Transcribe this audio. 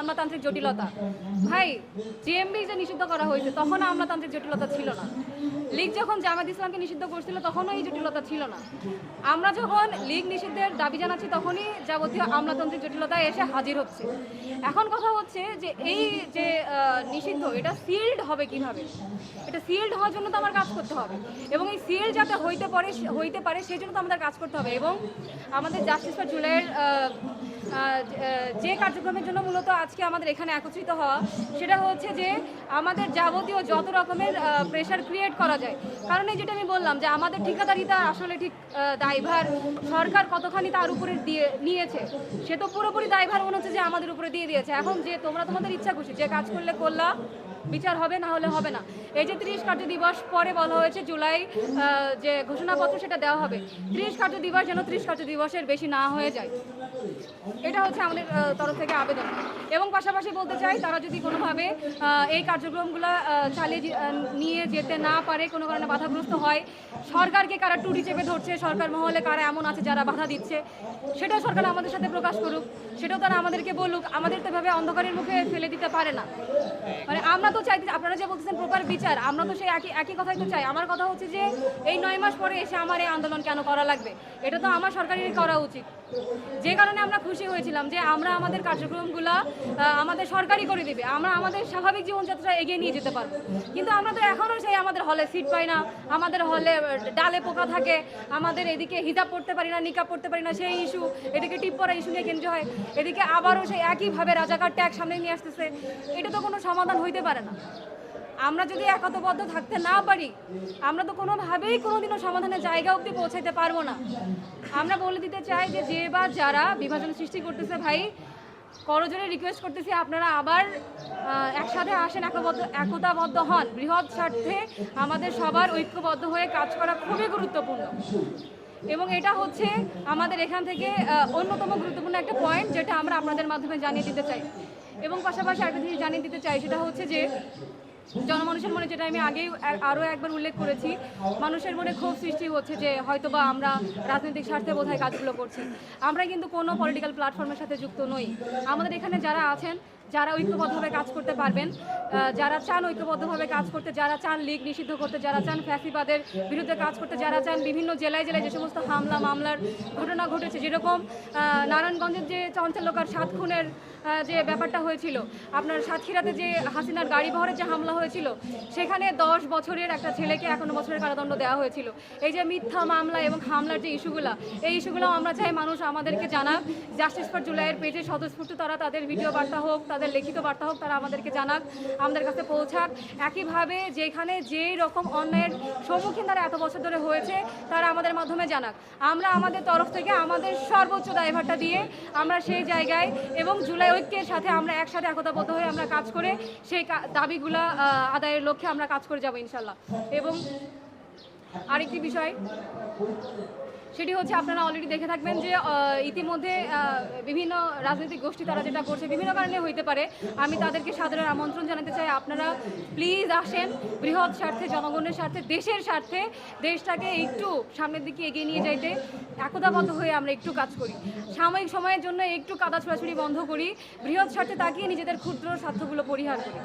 আমলাতান্ত্রিক জটিলতা। ভাই জিএমবি যে নিষিদ্ধ করা হয়েছে তখন আমলাতান্ত্রিক জটিলতা ছিল না। লীগ যখন জামাত ইসলামকে নিষিদ্ধ করছিল, তখনও এই জটিলতা ছিল না। আমরা যখন লীগ নিষিদ্ধের দাবি জানাচ্ছি, তখনই যাবতীয় আমলাতান্ত্রিক জটিলতায় এসে হাজির হচ্ছে। এখন কথা হচ্ছে যে, এই যে নিষিদ্ধ, এটা সিল্ড হবে কীভাবে? এটা সিল্ড হওয়ার জন্য তো আমার কাজ করতে হবে। এবং এই সিল্ড যাতে হইতে পারে হইতে পারে, সেই জন্য তো আমাদের কাজ করতে হবে। এবং আমাদের জাস্টিস ফর জুলাইয়ের যে কার্যক্রমের জন্য মূলত আজকে আমাদের এখানে একত্রিত হওয়া, সেটা হচ্ছে যে আমাদের যাবতীয় যত রকমের প্রেশার ক্রিয়েট করা যায়। কারণ এই যেটা আমি বললাম যে আমাদের ঠিকাদারিতা আসলে ঠিক দায়ভার। সরকার কতখানি তার উপরে দিয়ে, নিয়েছে, সে তো পুরোপুরি দায়ভার মনে হচ্ছে যে আমাদের উপরে দিয়ে দিয়েছে। এখন যে তোমরা তোমাদের ইচ্ছা খুশি, যে কাজ করলে করলা বিচার হবে, না হলে হবে না। এই যে ত্রিশ কার্য দিবস পরে বলা হয়েছে জুলাই যে ঘোষণাপত্র সেটা দেওয়া হবে। ত্রিশ কার্য দিবস যেন ত্রিশ কার্য দিবসের বেশি না হয়ে যায়। এটা হচ্ছে আমাদের তরফ থেকে আবেদন। এবং পাশাপাশি বলতে চাই, তারা যদি কোনোভাবে এই কার্যক্রমগুলো চালিয়ে নিয়ে যেতে না পারে, কোনো কারণে বাধাগ্রস্ত হয়, সরকারকে কারা টুটি চেপে ধরছে, সরকার মহলে কারা এমন আছে যারা বাধা দিচ্ছে, সেটাও সরকার আমাদের সাথে প্রকাশ করুক। সেটাও তারা আমাদেরকে বলুক। আমাদের তো এভাবে অন্ধকারের মুখে ফেলে দিতে পারে না। মানে আমরা তো চাইতে আপনারা যে বলতেছেন প্রকার বিচার, আমরা তো সেই একই একই কথাই তো চাই। আমার কথা হচ্ছে যে, এই নয় মাস পরে এসে আমার এই আন্দোলন কেন করা লাগবে? এটা তো আমার সরকারের করা উচিত। যে কারণে আমরা খুশি হয়েছিলাম যে আমরা আমাদের কার্যক্রমগুলো আমাদের সরকারি করে দিবে। আমরা আমাদের স্বাভাবিক জীবনযাত্রা এগিয়ে নিয়ে যেতে পারব। কিন্তু আমরা তো এখনও সেই আমাদের হলে সিট পাই না, আমাদের হলে ডালে পোকা থাকে, আমাদের এদিকে হিজাব পড়তে পারি না, নিকাব পড়তে পারি না, সেই ইস্যু এদিকে টিপ পরা ইস্যু নিয়ে কেন্দ্র হয়, এদিকে আবারও সেই একইভাবে রাজাকার ট্যাগ সামনে নিয়ে আসতেছে। এটা তো কোনো সমাধান হইতে পারে না। আমরা যদি একতবদ্ধ থাকতে না পারি, আমরা তো কোনোভাবেই কোনোদিনও সমাধানের জায়গা অবধি পৌঁছাইতে পারব না। আমরা বলে দিতে চাই যে যে বা যারা বিভাজন সৃষ্টি করতেছে, ভাই করজোরে রিকোয়েস্ট করতেছি, আপনারা আবার একসাথে আসেন একবদ্ধ একতাবদ্ধ হন। বৃহৎ স্বার্থে আমাদের সবার ঐক্যবদ্ধ হয়ে কাজ করা খুবই গুরুত্বপূর্ণ। এবং এটা হচ্ছে আমাদের এখান থেকে অন্যতম গুরুত্বপূর্ণ একটা পয়েন্ট যেটা আমরা আপনাদের মাধ্যমে জানিয়ে দিতে চাই। এবং পাশাপাশি একটা জিনিস জানিয়ে দিতে চাই, সেটা হচ্ছে যে জনমানুষের মনে যেটা আমি আগেই আরও একবার উল্লেখ করেছি, মানুষের মনে ক্ষোভ সৃষ্টি হচ্ছে যে হয়তোবা আমরা রাজনৈতিক স্বার্থে বোধহয় কাজগুলো করছি। আমরা কিন্তু কোনো পলিটিক্যাল প্ল্যাটফর্মের সাথে যুক্ত নই। আমাদের এখানে যারা আছেন যারা ঐক্যবদ্ধভাবে কাজ করতে পারবেন যারা চান ঐক্যবদ্ধভাবে কাজ করতে, যারা চান লীগ নিষিদ্ধ করতে, যারা চান ফ্যাসিবাদের বিরুদ্ধে কাজ করতে, যারা চান বিভিন্ন জেলায় জেলায় যে সমস্ত হামলা, মামলার ঘটনা ঘটেছে, যেরকম নারায়ণগঞ্জের যে চঞ্চলকার সাত খুনের যে ব্যাপারটা হয়েছিল, আপনার সাতক্ষীরাতে যে হাসিনার গাড়ি বহরের যে হামলা হয়েছিল, সেখানে দশ বছরের একটা ছেলেকে এখনও বছরের কারাদণ্ড দেওয়া হয়েছিল। এই যে মিথ্যা মামলা এবং হামলার যে ইস্যুগুলো, এই ইস্যুগুলো আমরা চাই মানুষ আমাদেরকে জানাক। জাস্টিস ফর জুলাইয়ের পেজে স্বতঃস্ফূর্ত তারা তাদের ভিডিও বার্তা হোক তাদের লিখিত বার্তা হোক, তারা আমাদেরকে জানাক, আমাদের কাছে পৌঁছাক। একইভাবে যেখানে যেই রকম অন্যায়ের সম্মুখীন তারা এত বছর ধরে হয়েছে, তারা আমাদের মাধ্যমে জানাক। আমরা আমাদের তরফ থেকে আমাদের সর্বোচ্চ দায়ভারটা দিয়ে আমরা সেই জায়গায় এবং জুলাই ঐক্যের সাথে আমরা একসাথে একতাবদ্ধ হয়ে আমরা কাজ করে সেই দাবিগুলা আদায়ের লক্ষ্যে আমরা কাজ করে যাব ইনশাল্লাহ। এবং আরেকটি বিষয় সেটি হচ্ছে আপনারা অলরেডি দেখে থাকবেন যে ইতিমধ্যে বিভিন্ন রাজনৈতিক গোষ্ঠী তারা যেটা করছে বিভিন্ন কারণে হইতে পারে। আমি তাদেরকে সাদরের আমন্ত্রণ জানাতে চাই। আপনারা প্লিজ আসেন বৃহৎ স্বার্থে, জনগণের স্বার্থে, দেশের স্বার্থে, দেশটাকে একটু সামনের দিকে এগিয়ে নিয়ে যাইতে একতাবদ্ধ হয়ে আমরা একটু কাজ করি। সাময়িক সময়ের জন্য একটু কাদা ছোড়াছুড়ি বন্ধ করি, বৃহৎ স্বার্থে তাকিয়ে নিজেদের ক্ষুদ্র স্বার্থগুলো পরিহার করি।